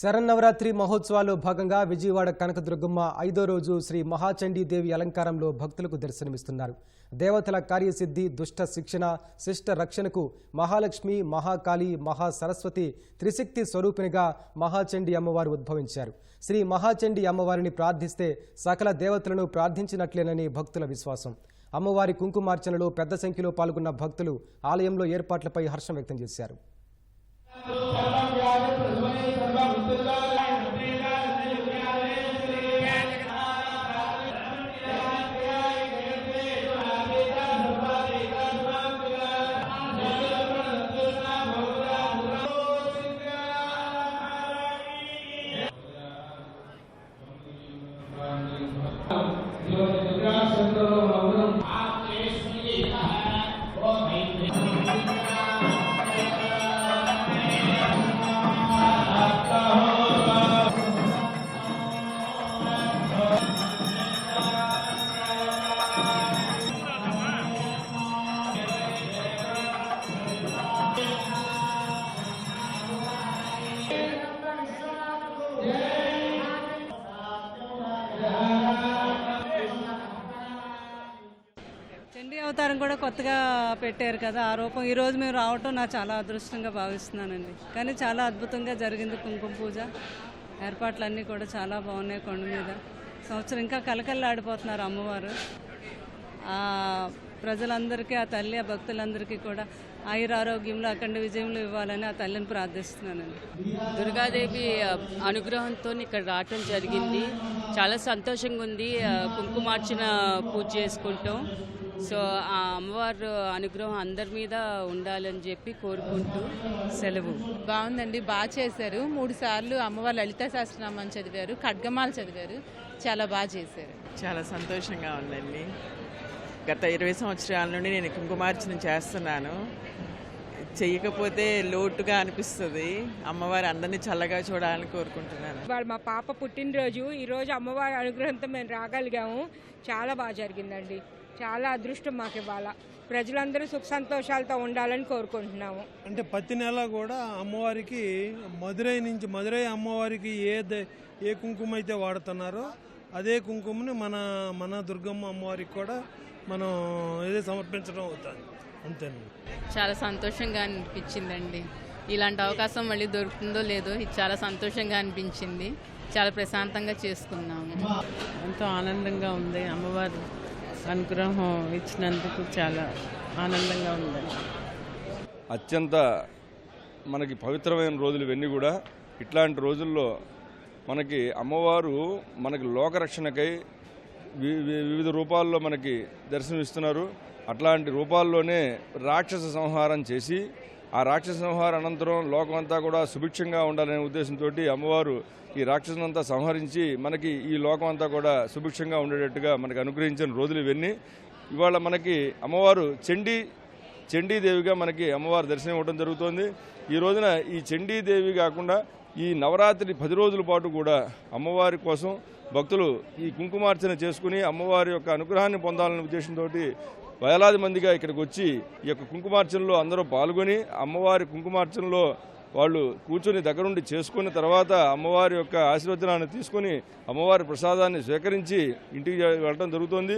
శరన్నవరాత్రి మహోత్సవాల్లో భాగంగా విజయవాడ కనకదుర్గమ్మ ఐదో రోజు శ్రీ మహాచండీదేవి అలంకారంలో భక్తులకు దర్శనమిస్తున్నారు. దేవతల కార్యసిద్ధి దుష్ట శిక్షణ శిష్ట రక్షణకు మహాలక్ష్మి మహాకాళి మహాసరస్వతి త్రిశక్తి స్వరూపిణిగా మహాచండి అమ్మవారు ఉద్భవించారు. శ్రీ మహాచండి అమ్మవారిని ప్రార్థిస్తే సకల దేవతలను ప్రార్థించినట్లేనని భక్తుల విశ్వాసం. అమ్మవారి కుంకుమార్చనలో పెద్ద సంఖ్యలో పాల్గొన్న భక్తులు ఆలయంలో ఏర్పాట్లపై హర్షం వ్యక్తం చేశారు. నంది అవతారం కూడా కొత్తగా పెట్టారు కదా ఆ రూపం ఈ రోజు మేము రావటం నాకు చాలా అదృష్టంగా భావిస్తున్నానండి. కానీ చాలా అద్భుతంగా జరిగింది కుంకుమ పూజ. ఏర్పాట్లన్నీ కూడా చాలా బాగున్నాయి కొండ మీద. సంవత్సరం ఇంకా కలకల్లాడిపోతున్నారు అమ్మవారు. ఆ ప్రజలందరికీ ఆ తల్లి ఆ భక్తులందరికీ కూడా ఆయుర ఆరోగ్యంలో అఖండ విజయంలో ఇవ్వాలని ఆ తల్లిని ప్రార్థిస్తున్నానండి. దుర్గాదేవి అనుగ్రహంతో ఇక్కడ రావటం జరిగింది. చాలా సంతోషంగా ఉంది. ఆ, కుంకుమార్చన పూజ చేసుకుంటాం. సో ఆ అమ్మవారు అనుగ్రహం అందరి మీద ఉండాలని చెప్పి కోరుకుంటూ సెలవు. బాగుందండి బాగా చేశారు. మూడు సార్లు అమ్మవారు లలిత సహస్రనామం చదివారు ఖడ్గమాలు చదివారు. చాలా బాగా చేశారు. చాలా సంతోషంగా ఉందండి. గత ఇరవై సంవత్సరాల నుండి నేను కుంకుమార్చన చేస్తున్నాను. చెయ్యకపోతే లోటుగా అనిపిస్తుంది. అమ్మవారి అందరినీ చల్లగా చూడాలని కోరుకుంటున్నాను. ఇవాళ మా పాప పుట్టినరోజు ఈరోజు అమ్మవారి అనుగ్రహంతో మేము రాగలిగాము. చాలా బాగా జరిగిందండి. చాలా అదృష్టం మాకు ఇవాళ. ప్రజలందరూ సుఖ సంతోషాలతో ఉండాలని కోరుకుంటున్నాము. అంటే ప్రతి నెల కూడా అమ్మవారికి మదురై నుంచి మదురై అమ్మవారికి ఏ ద- ఏ కుంకుమ అయితే వాడుతున్నారో అదే కుంకుమని మన మన దుర్గమ్మ అమ్మవారికి కూడా మనం ఏదో సమర్పించడం అవుతుంది. అంతేనండి చాలా సంతోషంగా అనిపించిందండి. ఇలాంటి అవకాశం మళ్ళీ దొరుకుతుందో లేదో ఇది చాలా సంతోషంగా అనిపించింది. చాలా ప్రశాంతంగా చేసుకున్నాము. ఎంతో ఆనందంగా ఉంది. అమ్మవారి అనుగ్రహం ఇచ్చినందుకు చాలా ఆనందంగా ఉందండి అత్యంత మనకి పవిత్రమైన రోజులు ఇవన్నీ కూడా ఇట్లాంటి రోజుల్లో మనకి అమ్మవారు మనకి లోకరక్షణకై వి- వి- వివిధ రూపాల్లో మనకి దర్శనమిస్తున్నారు. అట్లాంటి రూపాల్లోనే రాక్షస సంహారం చేసి ఆ రాక్షస సంహార అనంతరం లోకమంతా కూడా సుభిక్షంగా ఉండాలనే ఉద్దేశంతో అమ్మవారు ఈ రాక్షసునంతా సంహరించి మనకి ఈ లోకం అంతా కూడా సుభిక్షంగా ఉండేటట్టుగా మనకి అనుగ్రహించిన రోజులు ఇవన్నీ. ఇవాళ మనకి అమ్మవారు చండీ చండీదేవిగా మనకి అమ్మవారి దర్శనం ఇవ్వడం జరుగుతోంది. ఈ రోజున ఈ చండీదేవి కాకుండా ఈ నవరాత్రి పది రోజుల పాటు కూడా అమ్మవారి కోసం భక్తులు ఈ కుంకుమార్చన చేసుకుని అమ్మవారి యొక్క అనుగ్రహాన్ని పొందాలనే ఉద్దేశంతో వేలాది మందిగా ఇక్కడికి వచ్చి ఈ యొక్క కుంకుమార్చనలో అందరూ పాల్గొని అమ్మవారి కుంకుమార్చనలో వాళ్ళు కూర్చొని దగ్గరుండి చేసుకున్న తర్వాత అమ్మవారి యొక్క ఆశీర్వచనాన్ని తీసుకొని అమ్మవారి ప్రసాదాన్ని స్వీకరించి ఇంటికి వెళ్ళడం జరుగుతోంది.